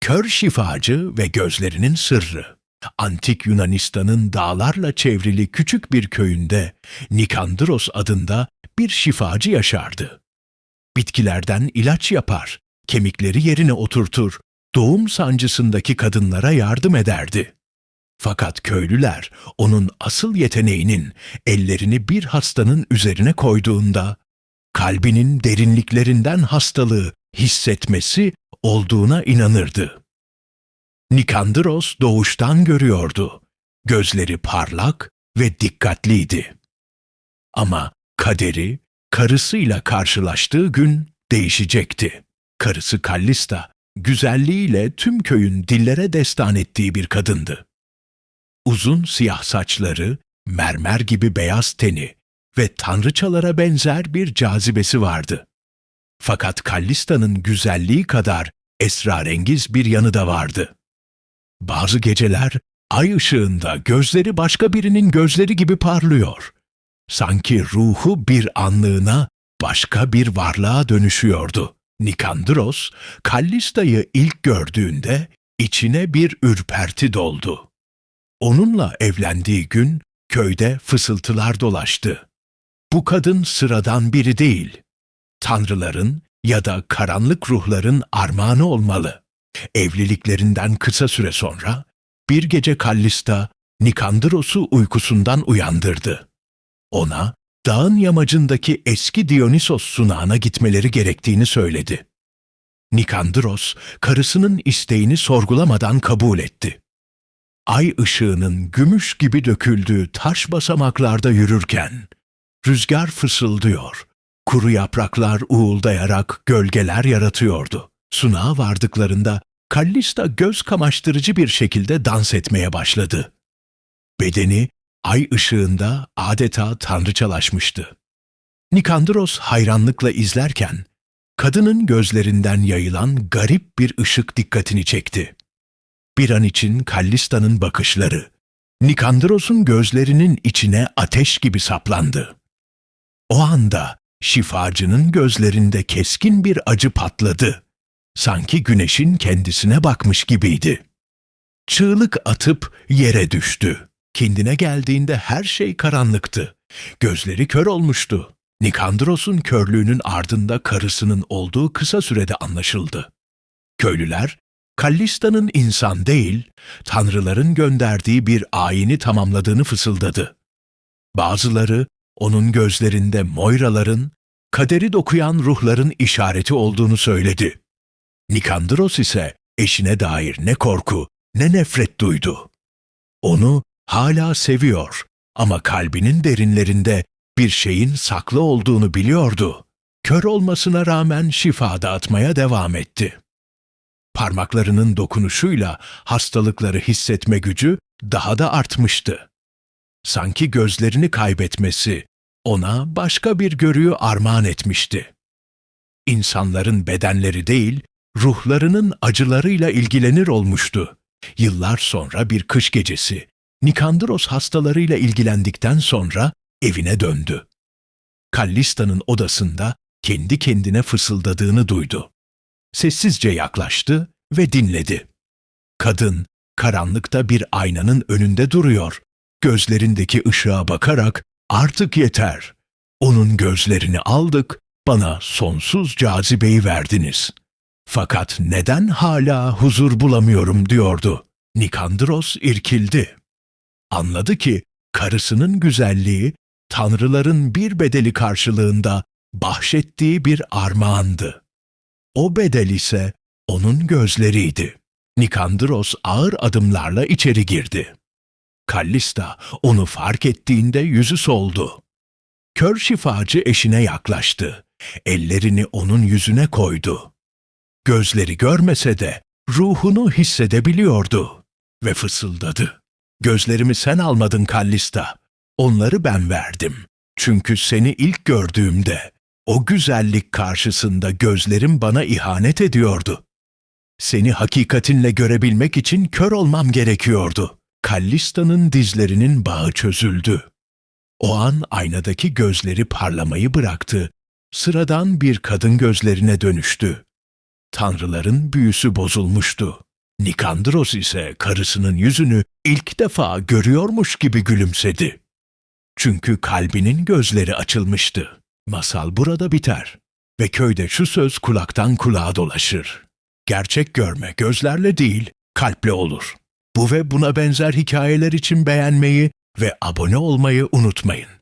Kör şifacı ve gözlerinin sırrı. Antik Yunanistan'ın dağlarla çevrili küçük bir köyünde Nikandros adında bir şifacı yaşardı. Bitkilerden ilaç yapar, kemikleri yerine oturtur, doğum sancısındaki kadınlara yardım ederdi. Fakat köylüler onun asıl yeteneğinin ellerini bir hastanın üzerine koyduğunda kalbinin derinliklerinden hastalığı hissetmesi olduğuna inanırdı. Nikandros doğuştan görüyordu. Gözleri parlak ve dikkatliydi. Ama kaderi karısıyla karşılaştığı gün değişecekti. Karısı Kallista, güzelliğiyle tüm köyün dillere destan ettiği bir kadındı. Uzun siyah saçları, mermer gibi beyaz teni ve tanrıçalara benzer bir cazibesi vardı. Fakat Kallista'nın güzelliği kadar esrarengiz bir yanı da vardı. Bazı geceler ay ışığında gözleri başka birinin gözleri gibi parlıyor. Sanki ruhu bir anlığına başka bir varlığa dönüşüyordu. Nikandros, Kallista'yı ilk gördüğünde içine bir ürperti doldu. Onunla evlendiği gün köyde fısıltılar dolaştı. Bu kadın sıradan biri değil. Tanrıların ya da karanlık ruhların armağanı olmalı. Evliliklerinden kısa süre sonra bir gece Kallista Nikandros'u uykusundan uyandırdı. Ona dağın yamacındaki eski Dionysos sunağına gitmeleri gerektiğini söyledi. Nikandros karısının isteğini sorgulamadan kabul etti. Ay ışığının gümüş gibi döküldüğü taş basamaklarda yürürken rüzgar fısıldıyor, kuru yapraklar uğuldayarak gölgeler yaratıyordu. Sunağa vardıklarında Kallista göz kamaştırıcı bir şekilde dans etmeye başladı. Bedeni ay ışığında adeta tanrıçalaşmıştı. Nikandros hayranlıkla izlerken, kadının gözlerinden yayılan garip bir ışık dikkatini çekti. Bir an için Kallista'nın bakışları, Nikandros'un gözlerinin içine ateş gibi saplandı. O anda şifacının gözlerinde keskin bir acı patladı. Sanki güneşin kendisine bakmış gibiydi. Çığlık atıp yere düştü. Kendine geldiğinde her şey karanlıktı. Gözleri kör olmuştu. Nikandros'un körlüğünün ardında karısının olduğu kısa sürede anlaşıldı. Köylüler, Kallista'nın insan değil, tanrıların gönderdiği bir ayini tamamladığını fısıldadı. Bazıları, onun gözlerinde Moiraların, kaderi dokuyan ruhların işareti olduğunu söyledi. Nikandros ise eşine dair ne korku ne nefret duydu. Onu hala seviyor ama kalbinin derinlerinde bir şeyin saklı olduğunu biliyordu. Kör olmasına rağmen şifa dağıtmaya devam etti. Parmaklarının dokunuşuyla hastalıkları hissetme gücü daha da artmıştı. Sanki gözlerini kaybetmesi ona başka bir görüyü armağan etmişti. İnsanların bedenleri değil, ruhlarının acılarıyla ilgilenir olmuştu. Yıllar sonra bir kış gecesi, Nikandros hastalarıyla ilgilendikten sonra evine döndü. Kallista'nın odasında kendi kendine fısıldadığını duydu. Sessizce yaklaştı ve dinledi. Kadın, karanlıkta bir aynanın önünde duruyor. Gözlerindeki ışığa bakarak artık yeter. Onun gözlerini aldık, bana sonsuz cazibeyi verdiniz. Fakat neden hala huzur bulamıyorum diyordu. Nikandros irkildi. Anladı ki karısının güzelliği tanrıların bir bedeli karşılığında bahşettiği bir armağandı. O bedel ise onun gözleriydi. Nikandros ağır adımlarla içeri girdi. Kallista onu fark ettiğinde yüzü soldu. Kör şifacı eşine yaklaştı. Ellerini onun yüzüne koydu. Gözleri görmese de ruhunu hissedebiliyordu ve fısıldadı. Gözlerimi sen almadın Kallista. Onları ben verdim. Çünkü seni ilk gördüğümde o güzellik karşısında gözlerim bana ihanet ediyordu. Seni hakikatinle görebilmek için kör olmam gerekiyordu. Kallista'nın dizlerinin bağı çözüldü. O an aynadaki gözleri parlamayı bıraktı. Sıradan bir kadın gözlerine dönüştü. Tanrıların büyüsü bozulmuştu. Nikandros ise karısının yüzünü ilk defa görüyormuş gibi gülümsedi. Çünkü kalbinin gözleri açılmıştı. Masal burada biter ve köyde şu söz kulaktan kulağa dolaşır. Gerçek görme gözlerle değil, kalple olur. Bu ve buna benzer hikayeler için beğenmeyi ve abone olmayı unutmayın.